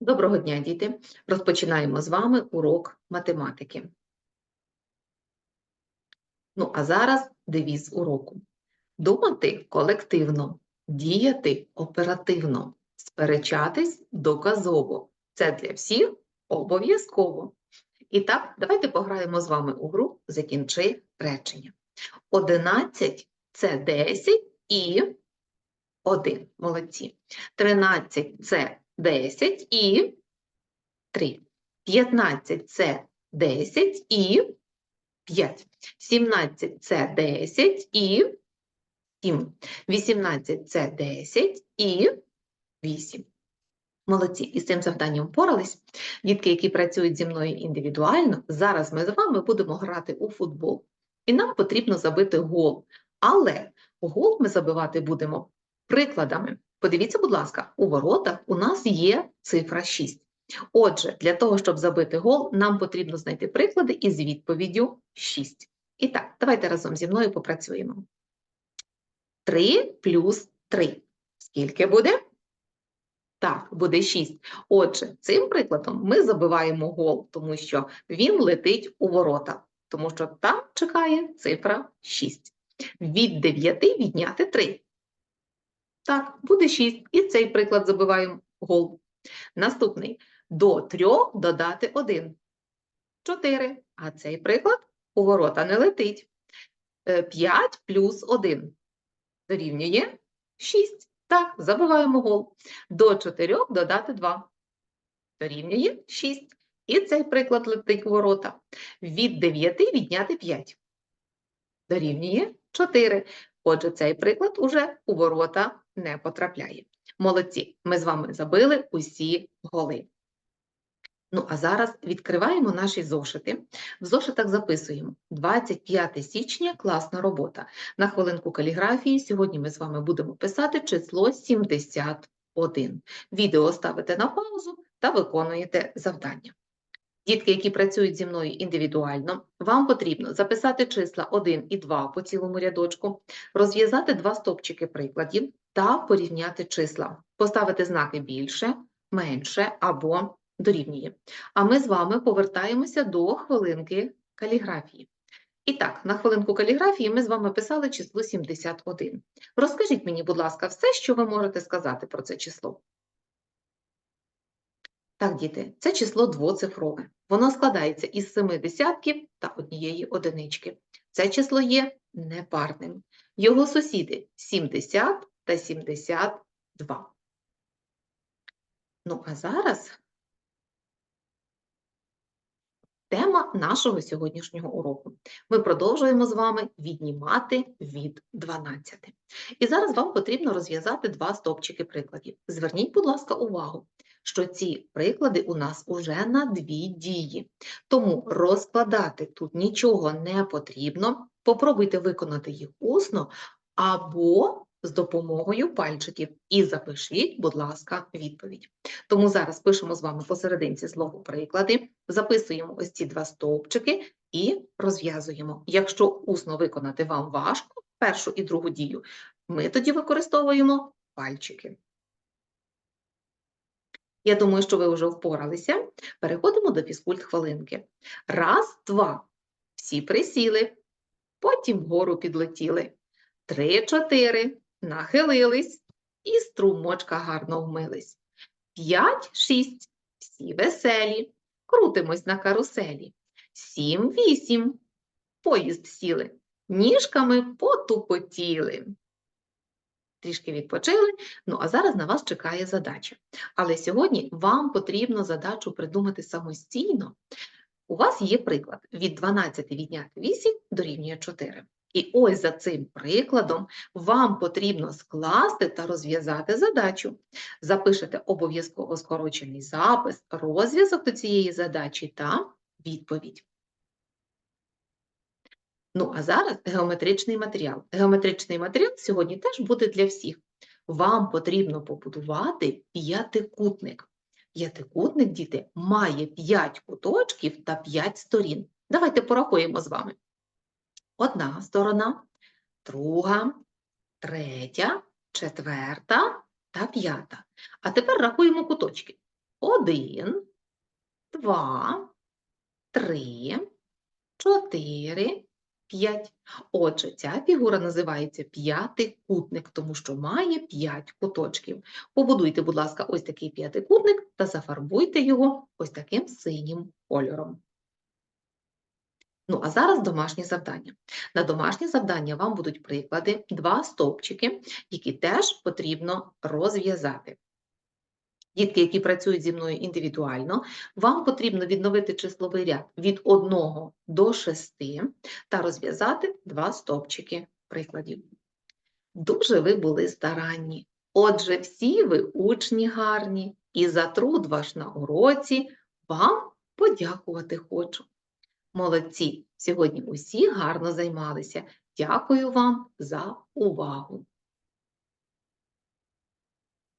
Доброго дня, діти! Розпочинаємо з вами урок математики. Ну, а зараз девіз уроку. Думати колективно, діяти оперативно, сперечатись доказово. Це для всіх обов'язково. І так, давайте пограємо з вами у гру «Закінчи речення». 11 – це 10 і 1. Молодці. 13 – це 10 і 3. 15 – це 10 і 5. 17 – це 10 і 7. 18 – це 10 і 8. Молодці, із цим завданням впорались. Дітки, які працюють зі мною індивідуально, зараз ми з вами будемо грати у футбол. І нам потрібно забити гол. Але гол ми забивати будемо прикладами. Подивіться, будь ласка, у воротах у нас є цифра 6. Отже, для того, щоб забити гол, нам потрібно знайти приклади із відповіддю 6. І так, давайте разом зі мною попрацюємо. 3 плюс 3. Скільки буде? Так, буде 6. Отже, цим прикладом ми забиваємо гол, тому що він летить у ворота, тому що там чекає цифра 6. Від 9 відняти 3. Так, буде 6. І цей приклад забиваємо гол. Наступний. До 3 додати 1. 4. А цей приклад у ворота не летить. 5 плюс 1 дорівнює 6. Так, забиваємо гол. До 4 додати 2. Дорівнює 6. І цей приклад летить у ворота. Від 9 відняти 5. Дорівнює 4. Отже, цей приклад уже у ворота не потрапляє. Молодці, ми з вами забили усі голи. Ну, а зараз відкриваємо наші зошити. В зошитах записуємо 25 січня класна робота. На хвилинку каліграфії сьогодні ми з вами будемо писати число 71. Відео ставите на паузу та виконуєте завдання. Дітки, які працюють зі мною індивідуально, вам потрібно записати числа 1 і 2 по цілому рядочку, розв'язати два стопчики прикладів та порівняти числа, поставити знаки більше, менше або дорівнює. А ми з вами повертаємося до хвилинки каліграфії. І так, на хвилинку каліграфії ми з вами писали число 71. Розкажіть мені, будь ласка, все, що ви можете сказати про це число. Так, діти, це число двоцифрове. Воно складається із семи десятків та однієї одинички. Це число є непарним. Його сусіди 70 та 72. Ну, а зараз тема нашого сьогоднішнього уроку. Ми продовжуємо з вами віднімати від 12. І зараз вам потрібно розв'язати два стовпчики прикладів. Зверніть, будь ласка, увагу, що ці приклади у нас уже на дві дії. Тому розкладати тут нічого не потрібно. Попробуйте виконати їх усно або з допомогою пальчиків і запишіть, будь ласка, відповідь. Тому зараз пишемо з вами посерединці злогу приклади, записуємо ось ці два стовпчики і розв'язуємо. Якщо усно виконати вам важко першу і другу дію, ми тоді використовуємо пальчики. Я думаю, що ви вже впоралися. Переходимо до фізкульт хвилинки. Раз, два. Всі присіли, потім вгору підлетіли. Три, чотири. Нахилились і струмочка гарно вмились. П'ять, шість. Всі веселі. Крутимось на каруселі. Сім, вісім. Поїзд сіли. Ніжками потупотіли. Трішки відпочили, ну а зараз на вас чекає задача. Але сьогодні вам потрібно задачу придумати самостійно. У вас є приклад від 12 відняти 8 дорівнює 4. І ось за цим прикладом вам потрібно скласти та розв'язати задачу. Запишете обов'язково скорочений запис, розв'язок до цієї задачі та відповідь. Ну, а зараз геометричний матеріал. Геометричний матеріал сьогодні теж буде для всіх. Вам потрібно побудувати п'ятикутник. П'ятикутник, діти, має 5 куточків та 5 сторін. Давайте порахуємо з вами. Одна сторона, друга, третя, четверта та п'ята. А тепер рахуємо куточки. Один, два, три, чотири, п'ять. Отже, ця фігура називається п'ятикутник, тому що має п'ять куточків. Побудуйте, будь ласка, ось такий п'ятикутник та зафарбуйте його ось таким синім кольором. Ну, а зараз домашнє завдання. На домашнє завдання вам будуть приклади, два стовпчики, які теж потрібно розв'язати. Дітки, які працюють зі мною індивідуально, вам потрібно відновити числовий ряд від 1 до 6 та розв'язати два стовпчики прикладів. Дуже ви були старанні. Отже, всі ви учні гарні, і за труд ваш на уроці вам подякувати хочу. Молодці! Сьогодні усі гарно займалися. Дякую вам за увагу!